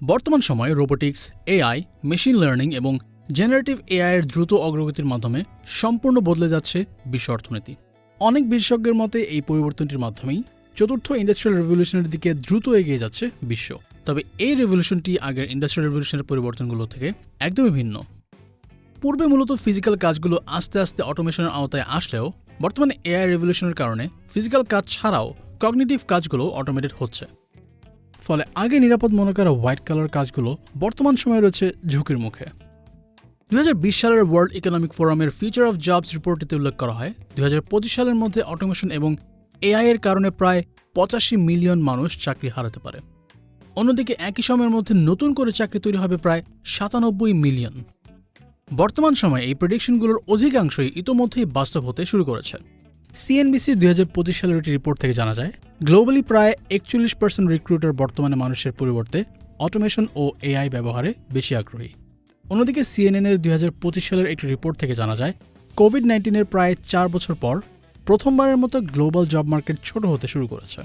বর্তমান সময়ে robotics, AI, machine learning এবং জেনারেটিভ এআই এর দ্রুত অগ্রগতির মাধ্যমে সম্পূর্ণ বদলে যাচ্ছে বিশ্ব অর্থনীতি। অনেক বিশেষজ্ঞের মতে এই পরিবর্তনটির মাধ্যমেই চতুর্থ ইন্ডাস্ট্রিয়াল রেভলিউশনের দিকে দ্রুত এগিয়ে যাচ্ছে বিশ্ব। তবে এই রেভলিউশনটি আগের ইন্ডাস্ট্রিয়াল রেভলিউশনের পরিবর্তনগুলো থেকে একদমই ভিন্ন। পূর্বে মূলত ফিজিক্যাল কাজগুলো আস্তে আস্তে অটোমেশনের আওতায় আসলেও বর্তমানে এআই রেভলিউশনের কারণে ফিজিক্যাল কাজ ছাড়াও কগনিটিভ কাজগুলো অটোমেটেড হচ্ছে। ফলে আগে নিরাপদ মনে করা হোয়াইট কালার কাজগুলো বর্তমান সময়ে রয়েছে ঝুঁকির মুখে। দুই হাজার বিশ সালের ওয়ার্ল্ড ইকোনমিক ফোরামের ফিউচার অফ জবস রিপোর্টটিতে উল্লেখ করা হয়, দুই হাজার পঁচিশ সালের মধ্যে অটোমেশন এবং এআই এর কারণে প্রায় পঁচাশি মিলিয়ন মানুষ চাকরি হারাতে পারে। অন্যদিকে একই সময়ের মধ্যে নতুন করে চাকরি তৈরি হবে প্রায় সাতানব্বই মিলিয়ন। বর্তমান সময়ে এই প্রেডিকশনগুলোর অধিকাংশই ইতোমধ্যেই বাস্তব হতে শুরু করেছে। সিএনবিসির দুই হাজার পঁচিশ সালের একটি রিপোর্ট থেকে জানা যায়, গ্লোবালি প্রায় একচল্লিশ পার্সেন্ট রিক্রুটার বর্তমানে মানুষের পরিবর্তে অটোমেশন ও এআই ব্যবহারে বেশি আগ্রহী। অন্যদিকে সিএনএনের দুই হাজার পঁচিশ সালের একটি রিপোর্ট থেকে জানা যায়, কোভিড নাইন্টিনের প্রায় চার বছর পর প্রথমবারের মতো গ্লোবাল জব মার্কেট ছোট হতে শুরু করেছে।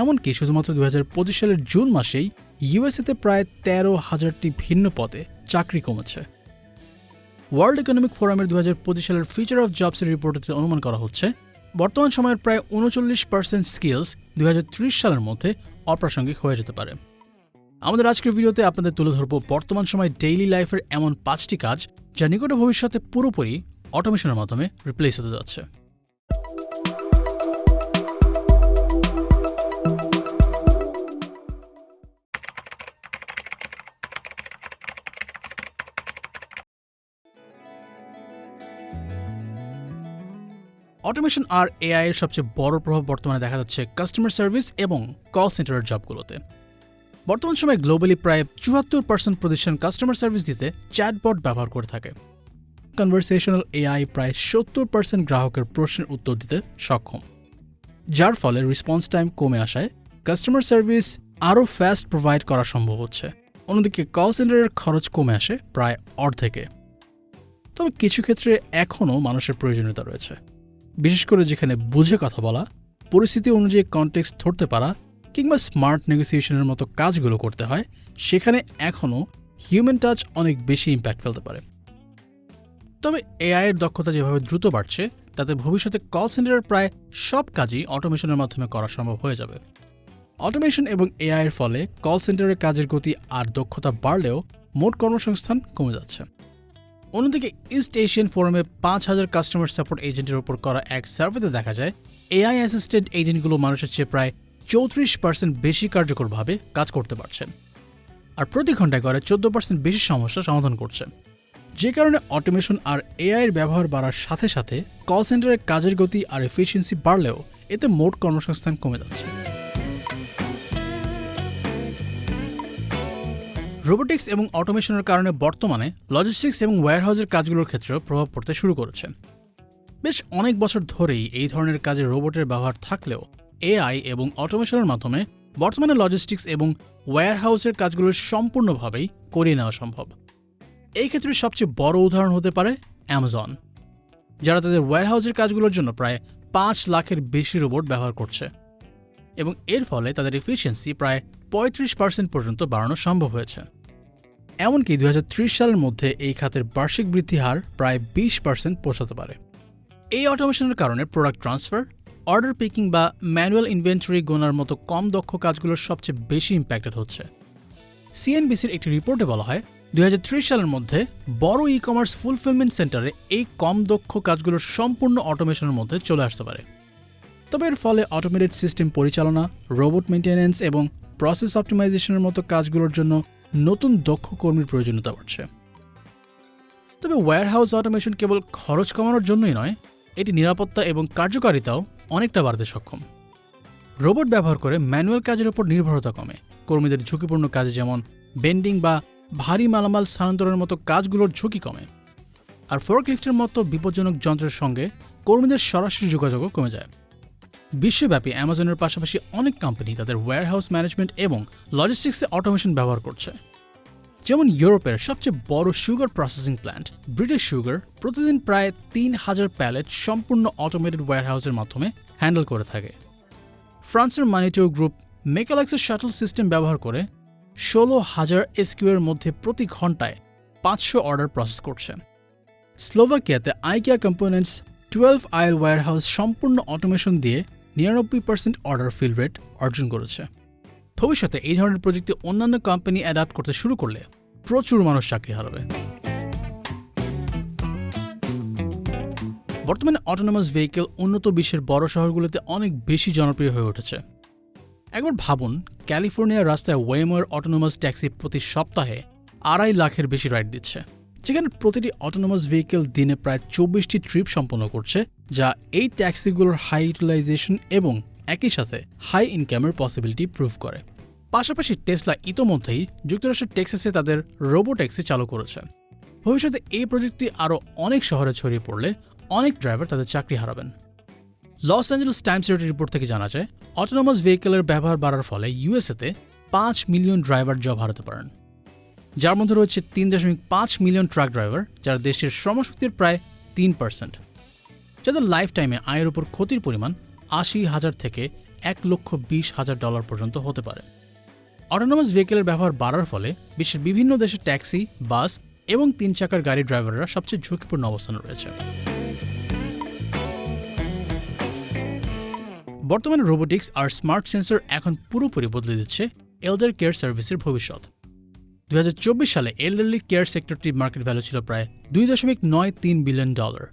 এমনকি শুধুমাত্র দুই হাজার পঁচিশ সালের জুন মাসেই ইউএসএতে প্রায় তেরো হাজারটি ভিন্ন পদে চাকরি কমেছে। ওয়ার্ল্ড ইকোনমিক ফোরামের দু হাজার পঁচিশ সালের ফিউচার অফ জবসের রিপোর্টে অনুমান করা হচ্ছে, বর্তমান সময়ের প্রায় উনচল্লিশ পার্সেন্ট স্কিলস দু হাজার ত্রিশ সালের মধ্যে অপ্রাসঙ্গিক হয়ে যেতে পারে। আমাদের আজকের ভিডিওতে আপনাদের তুলে ধরব বর্তমান সময় ডেইলি লাইফের এমন পাঁচটি কাজ যা নিকট ভবিষ্যতে পুরোপুরি অটোমেশনের মাধ্যমে রিপ্লেস হতে যাচ্ছে। অটোমেশন আর এআই এর সবচেয়ে বড় প্রভাব বর্তমানে দেখা যাচ্ছে কাস্টমার সার্ভিস এবং কল সেন্টারের জবগুলোতে বর্তমান সময়ে গ্লোবালি প্রায় চুয়াত্তর পার্সেন্ট প্রতিষ্ঠান কাস্টমার সার্ভিস দিতে চ্যাটবট ব্যবহার করে থাকে। কনভারসেশনাল এআই প্রায় সত্তর পার্সেন্ট গ্রাহকের প্রশ্নের উত্তর দিতে সক্ষম। যার ফলে রেসপন্স টাইম কমে আসায় কাস্টমার সার্ভিস আরও ফাস্ট প্রোভাইড করা সম্ভব হচ্ছে। অন্যদিকে কল সেন্টারের খরচ কমে আসে প্রায় অর্ধেকে। তবে কিছু ক্ষেত্রে এখনও মানুষের প্রয়োজনীয়তা রয়েছে। বিশেষ করে যেখানে বুঝে কথা বলা, পরিস্থিতি অনুযায়ী কনটেক্সট ধরতে পারা, কিংবা স্মার্ট নেগোসিয়েশনের মতো কাজগুলো করতে হয়, সেখানে এখনও হিউম্যান টাচ অনেক বেশি ইম্প্যাক্ট ফেলতে পারে। তবে এআই এর দক্ষতা যেভাবে দ্রুত বাড়ছে, তাতে ভবিষ্যতে কল সেন্টারের প্রায় সব কাজই অটোমেশনের মাধ্যমে করা সম্ভব হয়ে যাবে। অটোমেশন এবং এআই এর ফলে কল সেন্টারের কাজের গতি আর দক্ষতা বাড়লেও মোট কর্মসংস্থান কমে যাচ্ছে। অন্যদিকে ইস্ট এশিয়ান ফোরামে পাঁচ হাজার কাস্টমার সাপোর্ট এজেন্টের উপর করা এক সার্ভেতে দেখা যায় এআই অ্যাসিস্টেড এজেন্টগুলো মানুষের চেয়ে প্রায় চৌত্রিশ পার্সেন্ট বেশি কার্যকরভাবে কাজ করতে পারছেন। আর প্রতি ঘন্টায় করে চোদ্দ পার্সেন্ট বেশি সমস্যা সমাধান করছেন। যে কারণে অটোমেশন আর এআইয়ের ব্যবহার বাড়ার সাথে সাথে কল সেন্টারের কাজের গতি আর এফিসিয়েন্সি বাড়লেও এতে মোট কর্মসংস্থান কমে যাচ্ছে। রোবোটিক্স এবং অটোমেশনের কারণে বর্তমানে লজিস্টিক্স এবং ওয়্যারহাউসের কাজগুলোর ক্ষেত্রেও প্রভাব পড়তে শুরু করেছে। বেশ অনেক বছর ধরেই এই ধরনের কাজে রোবটের ব্যবহার থাকলেও এআই এবং অটোমেশনের মাধ্যমে বর্তমানে লজিস্টিক্স এবং ওয়্যারহাউসের কাজগুলো সম্পূর্ণভাবেই করিয়ে নেওয়া সম্ভব। এই ক্ষেত্রে সবচেয়ে বড় উদাহরণ হতে পারে অ্যামাজন যারা তাদের ওয়্যারহাউসের কাজগুলোর জন্য প্রায় পাঁচ লাখের বেশি রোবট ব্যবহার করছে। এবং এর ফলে তাদের এফিসিয়েন্সি প্রায় পঁয়ত্রিশ পার্সেন্ট পর্যন্ত বাড়ানো সম্ভব হয়েছে। এমনকি দুই হাজার ত্রিশ সালের মধ্যে এই খাতের বার্ষিক বৃদ্ধি হার প্রায় বিশ পার্সেন্ট পৌঁছাতে পারে। এই অটোমেশনের কারণে প্রোডাক্ট ট্রান্সফার অর্ডার পিকিং বা ম্যানুয়াল ইনভেন্টরি গোনার মতো কম দক্ষ কাজগুলোর সবচেয়ে বেশি ইম্প্যাক্টেড হচ্ছে। সিএনবিসির একটি রিপোর্টে বলা হয়, দুই হাজার ত্রিশ সালের মধ্যে বড় ই কমার্স ফুলফিলমেন্ট সেন্টারে এই কম দক্ষ কাজগুলোর সম্পূর্ণ অটোমেশনের মধ্যে চলে আসতে পারে। তবে এর ফলে অটোমেটেড সিস্টেম পরিচালনা রোবট মেনটেন্যান্স এবং প্রসেস অপটিমাইজেশনের মতো কাজগুলোর জন্য নতুন দক্ষ কর্মীর প্রয়োজনীয়তা বাড়ছে। তবে ওয়্যারহাউস অটোমেশন কেবল খরচ কমানোর জন্যই নয়, এটি নিরাপত্তা এবং কার্যকারিতাও অনেকটা বাড়তে সক্ষম। রোবট ব্যবহার করে ম্যানুয়াল কাজের ওপর নির্ভরতা কমে। কর্মীদের ঝুঁকিপূর্ণ কাজে যেমন বেন্ডিং বা ভারী মালামাল স্থানান্তরের মতো কাজগুলোর ঝুঁকি কমে। আর ফোর্কলিফটের মতো বিপজ্জনক যন্ত্রের সঙ্গে কর্মীদের সরাসরি যোগাযোগও কমে যায়। বিশ্বব্যাপী অ্যামাজনের পাশাপাশি অনেক কোম্পানি তাদের ওয়্যারহাউস ম্যানেজমেন্ট এবং লজিস্টিক্সে অটোমেশন ব্যবহার করছে। যেমন ইউরোপের সবচেয়ে বড় sugar processing plant British sugar প্রতিদিন প্রায় তিন হাজার প্যালেট সম্পূর্ণ অটোমেটেড ওয়্যারহাউসের মাধ্যমে হ্যান্ডেল করে থাকে। ফ্রান্সের মানিটো গ্রুপ মেকালাক্সের শাটল সিস্টেম ব্যবহার করে ষোলো হাজার এসকিউয়ের মধ্যে প্রতি ঘন্টায় পাঁচশো অর্ডার প্রসেস করছে। স্লোভাকিয়াতে IKEA components twelve aisle warehouse সম্পূর্ণ অটোমেশন দিয়ে নিরানব্বই পার্সেন্ট অর্ডার ফিল রেট অর্জন করেছে। ভবিষ্যতে এই ধরনের প্রযুক্তি অন্যান্য কোম্পানি অ্যাডাপ্ট করতে শুরু করলে প্রচুর মানুষ চাকরি হারাবে। বর্তমানে অটোনোমাস ভেহিকেল উন্নত বিশ্বের বড় শহরগুলোতে অনেক বেশি জনপ্রিয় হয়ে উঠেছে। একবার ভাবুন, ক্যালিফোর্নিয়ার রাস্তায় ওয়েমোর অটোনোমাস ট্যাক্সি প্রতি সপ্তাহে আড়াই লাখের বেশি রাইড দিচ্ছে। যেখানে প্রতিটি অটোনোমাস ভেহিকেল দিনে প্রায় চব্বিশটি ট্রিপ সম্পন্ন করছে, যা এই ট্যাক্সিগুলোর হাই ইউটিলাইজেশন এবং একই সাথে হাই ইনকামের পসিবিলিটি প্রুভ করে। পাশাপাশি টেসলা ইতোমধ্যেই যুক্তরাষ্ট্রের টেক্সাসে তাদের রোবো ট্যাক্সি চালু করেছে। ভবিষ্যতে এই প্রযুক্তি আরও অনেক শহরে ছড়িয়ে পড়লে অনেক ড্রাইভার তাদের চাকরি হারাবেন। লস অ্যাঞ্জেলস টাইমস রিপোর্ট থেকে জানা যায় অটোনোমাস ভেহিকেলের ব্যবহার বাড়ার ফলে ইউএসএতে পাঁচ মিলিয়ন ড্রাইভার জব হারাতে পারেন। যার মধ্যে রয়েছে তিন দশমিক পাঁচ মিলিয়ন ট্রাক ড্রাইভার, যারা দেশের শ্রমশক্তির প্রায় তিন পার্সেন্ট। যাদের লাইফ টাইমে আয়ের উপর ক্ষতির পরিমাণ আশি হাজার থেকে এক লক্ষ বিশ হাজার ডলার পর্যন্ত হতে পারে। অটোনোমাস ভেহিকেলের ব্যবহার বাড়ার ফলে বিশ্বের বিভিন্ন দেশে ট্যাক্সি, বাস এবং তিন চাকার গাড়ি ড্রাইভাররা সবচেয়ে ঝুঁকিপূর্ণ অবস্থানে রয়েছে। বর্তমানে রোবোটিক্স আর স্মার্ট সেন্সর এখন পুরোপুরি বদলে দিচ্ছে এল্ডার কেয়ার সার্ভিসের ভবিষ্যৎ। দুই হাজার চব্বিশ সালে এল্ডারলি কেয়ার সেক্টরটির মার্কেট ভ্যালু ছিল প্রায় দুই দশমিক নয় তিন বিলিয়ন ডলার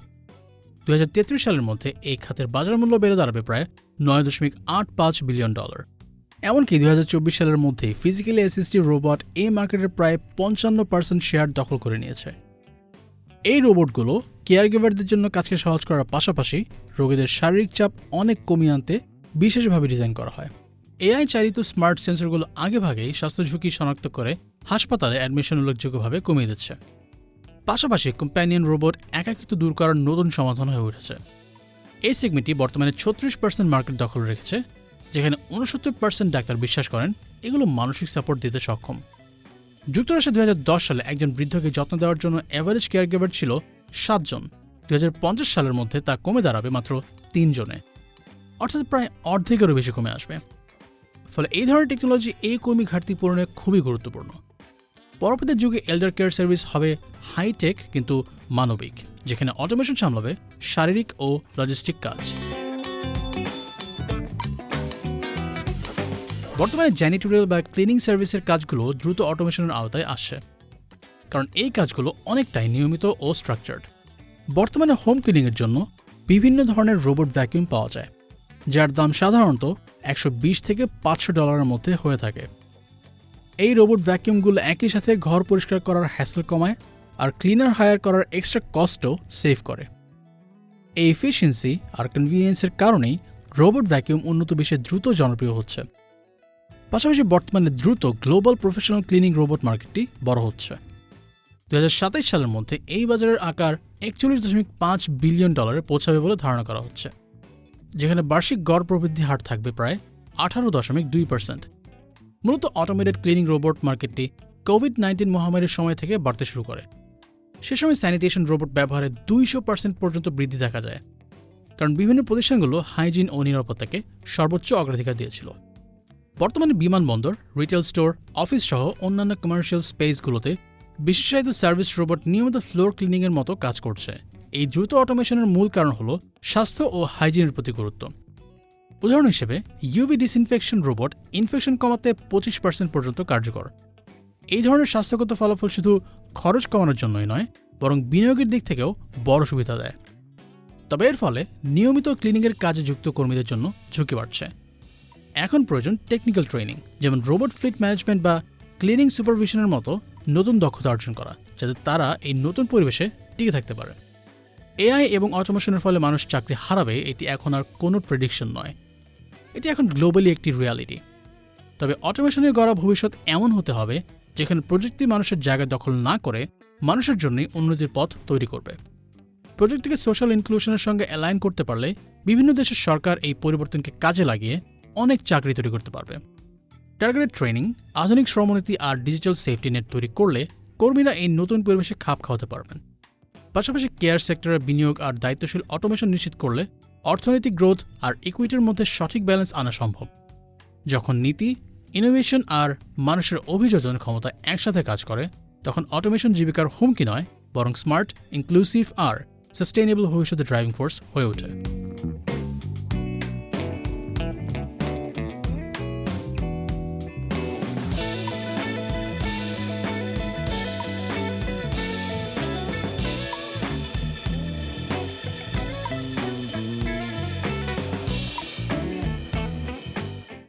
দুই হাজার তেত্রিশ সালের মধ্যে এই খাতের বাজার মূল্য বেড়ে দাঁড়াবে প্রায় নয় দশমিক আট পাঁচ বিলিয়ন ডলার এমনকি দুই হাজার চব্বিশ সালের মধ্যেই ফিজিক্যালি অ্যাসিস্টিভ রোবট এই মার্কেটের প্রায় পঞ্চান্ন পার্সেন্ট শেয়ার দখল করে নিয়েছে। এই রোবটগুলো কেয়ারগিভারদের জন্য কাজকে সহজ করার পাশাপাশি রোগীদের শারীরিক চাপ অনেক কমিয়ে আনতে বিশেষভাবে ডিজাইন করা হয়। এআই চালিত স্মার্ট সেন্সরগুলো আগেভাগেই স্বাস্থ্য ঝুঁকি শনাক্ত করে হাসপাতালে অ্যাডমিশন উল্লেখযোগ্যভাবে কমিয়ে দিচ্ছে। পাশাপাশি কম্প্যানিয়ন রোবট একাকিত্ব দূর করার নতুন সমাধান হয়ে উঠেছে। এই সেগমেন্টটি বর্তমানে ছত্রিশ পার্সেন্ট মার্কেট দখল রেখেছে, যেখানে উনসত্তর পার্সেন্ট ডাক্তার বিশ্বাস করেন এগুলো মানসিক সাপোর্ট দিতে সক্ষম। যুক্তরাষ্ট্রে দু হাজার দশ সালে একজন বৃদ্ধকে যত্ন দেওয়ার জন্য অ্যাভারেজ কেয়ারগিভার ছিল সাতজন। দু হাজার পঞ্চাশ সালের মধ্যে তা কমে দাঁড়াবে মাত্র তিনজনে। অর্থাৎ প্রায় অর্ধেকেরও বেশি কমে আসবে। ফলে এই ধরনের টেকনোলজি এই কর্মী ঘাটতি পূরণে খুবই গুরুত্বপূর্ণ। পরবর্তী যুগে এল্ডার কেয়ার সার্ভিস হবে হাইটেক কিন্তু মানবিক, যেখানে অটোমেশন সামলাবে শারীরিক ও লজিস্টিক কাজ। বর্তমানে জ্যানিটোরিয়াল বা ক্লিনিং সার্ভিসের কাজগুলো দ্রুত অটোমেশনের আওতায় আসছে, কারণ এই কাজগুলো অনেকটাই নিয়মিত ও স্ট্রাকচার্ড বর্তমানে হোম ক্লিনিংয়ের জন্য বিভিন্ন ধরনের রোবট ভ্যাকিউম পাওয়া যায়, যার দাম সাধারণত একশো বিশ থেকে পাঁচশো ডলারের মধ্যে হয়ে থাকে। এই রোবট ভ্যাকিউমগুলো একই সাথে ঘর পরিষ্কার করার হ্যাসেল কমায় আর ক্লিনার হায়ার করার এক্সট্রা কস্টও সেভ করে। এই এফিসিয়েন্সি আর কনভিনিয়েন্সের কারণেই রোবট ভ্যাকিউম উন্নত বিশ্বে দ্রুত জনপ্রিয় হচ্ছে। পাশাপাশি বর্তমানে দ্রুত গ্লোবাল প্রফেশনাল ক্লিনিং রোবট মার্কেটটি বড় হচ্ছে। দু সালের মধ্যে এই বাজারের আকার একচল্লিশ দশমিক পাঁচ বিলিয়ন ডলারে পৌঁছাবে বলে ধারণা করা হচ্ছে, যেখানে বার্ষিক গড় প্রবৃদ্ধি হার থাকবে প্রায় আঠারো দশমিক দুই পার্সেন্ট মূলত অটোমেটেড ক্লিনিং রোবট মার্কেটটি কোভিড নাইন্টিন মহামারীর সময় থেকে বাড়তে শুরু করে। সে সময় স্যানিটেশন রোবট ব্যবহারে দুইশো পার্সেন্ট পর্যন্ত বৃদ্ধি দেখা যায়, কারণ বিভিন্ন প্রতিষ্ঠানগুলো হাইজিন ও নিরাপত্তাকে সর্বোচ্চ অগ্রাধিকার দিয়েছিল। বর্তমানে বিমানবন্দর রিটেল স্টোর অফিস সহ অন্যান্য কমার্শিয়াল স্পেসগুলোতে বিশেষায়িত সার্ভিস রোবট নিয়মিত ফ্লোর ক্লিনিংয়ের মতো কাজ করছে। এই দ্রুত অটোমেশনের মূল কারণ হল স্বাস্থ্য ও হাইজিনের প্রতি গুরুত্ব। উদাহরণ হিসেবে ইউভি ডিসইনফেকশন রোবট ইনফেকশন কমাতে পঁচিশ পার্সেন্ট পর্যন্ত কার্যকর। এই ধরনের স্বাস্থ্যগত ফলাফল শুধু খরচ কমানোর জন্যই নয়, বরং বিনিয়োগের দিক থেকেও বড় সুবিধা দেয়। তবে এর ফলে নিয়মিত ক্লিনিংয়ের কাজে যুক্ত কর্মীদের জন্য ঝুঁকি বাড়ছে। এখন প্রয়োজন টেকনিক্যাল ট্রেনিং যেমন রোবট ফ্লিট ম্যানেজমেন্ট বা ক্লিনিং সুপারভিশনের মতো নতুন দক্ষতা অর্জন করা, যাতে তারা এই নতুন পরিবেশে টিকে থাকতে পারে। এআই এবং অটোমেশনের ফলে মানুষ চাকরি হারাবে, এটি এখন আর কোনো প্রেডিকশন নয়। এটি এখন গ্লোবালি একটি রিয়ালিটি তবে অটোমেশনের গড়া ভবিষ্যৎ এমন হতে হবে, যেখানে প্রযুক্তি মানুষের জায়গা দখল না করে মানুষের জন্যই উন্নতির পথ তৈরি করবে। প্রযুক্তিকে সোশ্যাল ইনক্লুশনের সঙ্গে অ্যালাইন করতে পারলে বিভিন্ন দেশের সরকার এই পরিবর্তনকে কাজে লাগিয়ে অনেক চাকরি তৈরি করতে পারবে। টার্গেটেড ট্রেনিং আধুনিক শ্রমনীতি আর ডিজিটাল সেফটি নেট তৈরি করলে কর্মীরা এই নতুন পরিবেশে খাপ খাওয়াতে পারবেন। পাশাপাশি কেয়ার সেক্টরের বিনিয়োগ আর দায়িত্বশীল অটোমেশন নিশ্চিত করলে অর্থনৈতিক গ্রোথ আর ইকুইটির মধ্যে সঠিক ব্যালেন্স আনা সম্ভব। যখন নীতি ইনোভেশন আর মানুষের অভিযোজন ক্ষমতা একসাথে কাজ করে, তখন অটোমেশন জীবিকার হুমকি নয়, বরং স্মার্ট ইনক্লুসিভ আর সাস্টেইনেবল ভবিষ্যতে ড্রাইভিং ফোর্স হয়ে ওঠে।